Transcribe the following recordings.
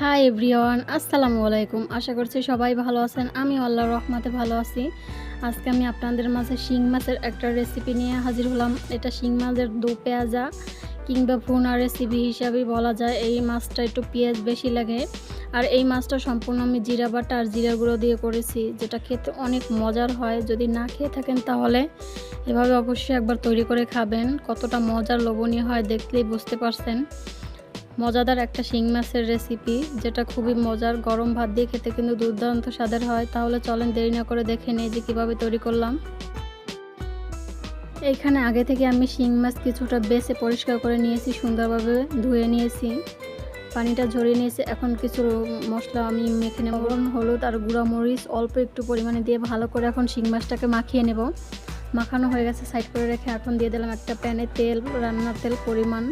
Hi everyone আসসালামু আলাইকুম। আশা করছি সবাই ভালো আছেন। আমি আল্লাহ রহমাতে ভালো আছি। আজকে আমি আপনাদের মাঝে শিং মাছের একটা রেসিপি নিয়ে হাজির হলাম। এটা শিং মাছের দু পেঁয়াজা কিংবা ভুনা রেসিপি হিসাবেই বলা যায়। এই মাছটা একটু পেঁয়াজ বেশি লাগে। আর এই মাছটা সম্পূর্ণ আমি জিরা বাটা আর জিরা গুঁড়ো দিয়ে করেছি, যেটা খেতে অনেক মজার হয়। যদি না খেয়ে থাকেন তাহলে এভাবে অবশ্যই একবার তৈরি করে খাবেন। কতটা মজার, লোভনীয় হয় দেখলেই বুঝতে পারছেন। মজাদার একটা শিং মাছের রেসিপি যেটা খুবই মজার। গরম ভাত দিয়ে খেতে কিন্তু দুর্দান্ত স্বাদের হয়। তাহলে চলেন দেরি না করে দেখে নেই যে কীভাবে তৈরি করলাম। এইখানে আগে থেকে আমি শিং মাছ কিছুটা বেছে পরিষ্কার করে নিয়েছি, সুন্দরভাবে ধুয়ে নিয়েছি। পানিটা ঝরিয়ে নিয়েছি। এখন কিছু মশলা আমি মেখে নেব। হলুদ আর গুঁড়া মরিচ অল্প একটু পরিমাণে দিয়ে ভালো করে এখন শিং মাছটাকে মাখিয়ে নেব। মাখানো হয়ে গেছে, সাইড করে রেখে এখন দিয়ে দিলাম একটা প্যানে তেল, রান্নার তেল পরিমাণ।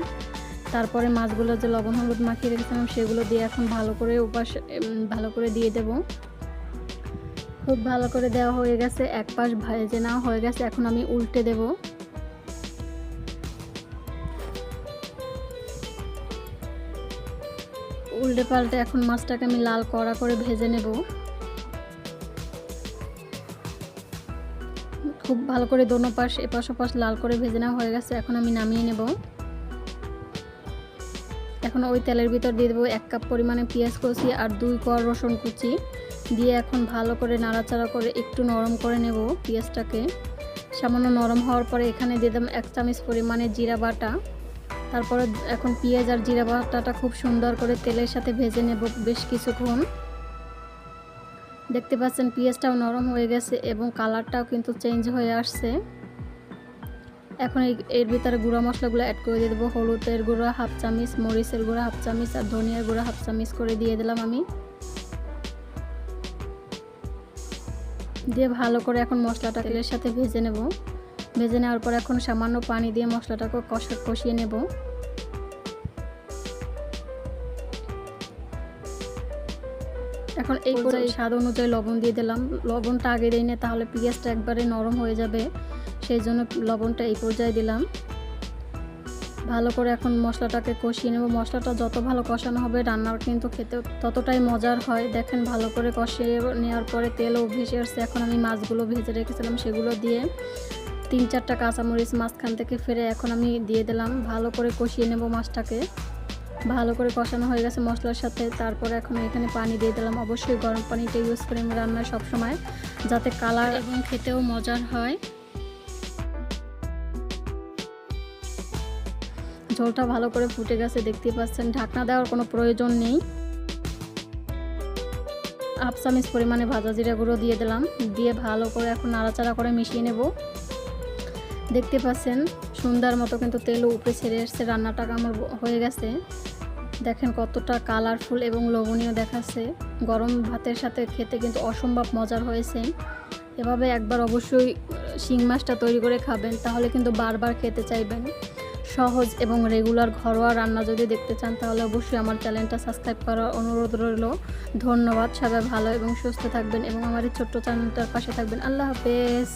তারপরে মাছগুলো যে লবণ হলুদ মাখিয়ে রেখেছিলাম, সেগুলো দিয়ে এখন ভালো করে উপাস ভালো করে দিয়ে দেব। খুব ভালো করে দেওয়া হয়ে গেছে, এক পাশ ভেজে নেওয়া হয়ে গেছে, এখন আমি উল্টে দেব। উল্টে পাল্টে এখন মাছটাকে আমি লাল কড়া করে ভেজে নেব। খুব ভালো করে দোনো পাশ, এপাশ ওপাশ লাল করে ভেজে নেওয়া হয়ে গেছে, এখন আমি নামিয়ে নেব। এখন ওই তেলের ভিতর দিয়ে দেবো এক কাপ পরিমাণে পেঁয়াজ কুচি আর দুই কোয়া রসুন কুচি। দিয়ে এখন ভালো করে নাড়াচাড়া করে একটু নরম করে নেব পেঁয়াজটাকে। সামান্য নরম হওয়ার পরে এখানে দিয়ে দেবো এক চামচ পরিমাণে জিরা বাটা। তারপরে এখন পেঁয়াজ আর জিরা বাটাটা খুব সুন্দর করে তেলের সাথে ভেজে নেব বেশ কিছুক্ষণ। দেখতে পাচ্ছেন পেঁয়াজটাও নরম হয়ে গেছে এবং কালারটাও কিন্তু চেঞ্জ হয়ে আসছে। এখন এর ভিতরে গুঁড়া মশলাগুলো অ্যাড করে দিয়ে দেবো। হলুদের গুঁড়া হাফ চামিচ, মরিচের গুঁড়া হাফ চামিচ, আর ধনিয়ার গুঁড়া হাফ চামিচ করে দিয়ে দিলাম আমি। দিয়ে ভালো করে এখন মশলাটা তেলের সাথে ভেজে নেব। ভেজে নেওয়ার পর এখন সামান্য পানি দিয়ে মশলাটাকে কষা, কষিয়ে নেব। এখন এই পর্যায়ে স্বাদ অনুযায়ী লবণ দিয়ে দিলাম। লবণটা আগে দিই না তাহলে পেঁয়াজটা একবারে নরম হয়ে যাবে। সেই জন্য লবণটা এই পর্যায়ে দিলাম। ভালো করে এখন মশলাটাকে কষিয়ে নেব। মশলাটা যত ভালো কষানো হবে রান্নার কিন্তু খেতে ততটাই মজার হয়। দেখেন ভালো করে কষিয়ে নেওয়ার পরে তেলও ভেসে আসছে। এখন আমি মাছগুলো ভেজে রেখেছিলাম সেগুলো দিয়ে। তিন চারটা কাঁচামরিচ মাঝখান থেকে ফেরে এখন আমি দিয়ে দিলাম। ভালো করে কষিয়ে নেব মাছটাকে। ভালো করে কষানো হয়ে গেছে মশলার সাথে। তারপর এখন এখানে পানি দিয়ে দিলাম। অবশ্যই গরম পানিটা ইউজ করে আমি রান্নায় সবসময়, যাতে কালার এবং খেতেও মজার হয়। ঝোলটা ভালো করে ফুটে গেছে দেখতে পাচ্ছেন। ঢাকনা দেওয়ার কোনো প্রয়োজন নেই। হাফ পরিমাণে ভাজা জিরা গুঁড়ো দিয়ে দিলাম। দিয়ে ভালো করে এখন নাড়াচাড়া করে মিশিয়ে নেব। দেখতে পাচ্ছেন সুন্দর মতো কিন্তু তেল উপরে ছেড়ে এসছে, রান্নাটা আমার হয়ে গেছে। দেখেন কতটা কালারফুল এবং লোভনীয় দেখাচ্ছে। গরম ভাতের সাথে খেতে কিন্তু অসম্ভব মজার হয়েছে। এভাবে একবার অবশ্যই শিং মাছটা তৈরি করে খাবেন, তাহলে কিন্তু বারবার খেতে চাইবেন। সহজ এবং রেগুলার ঘরোয়া রান্না যদি দেখতে চান, তাহলে অবশ্যই আমার চ্যানেলটা সাবস্ক্রাইব করার অনুরোধ রইল। ধন্যবাদ, সবাই ভালো এবং সুস্থ থাকবেন এবং আমার এই ছোট্ট চ্যানেলটার পাশে থাকবেন। আল্লাহ হাফেজ।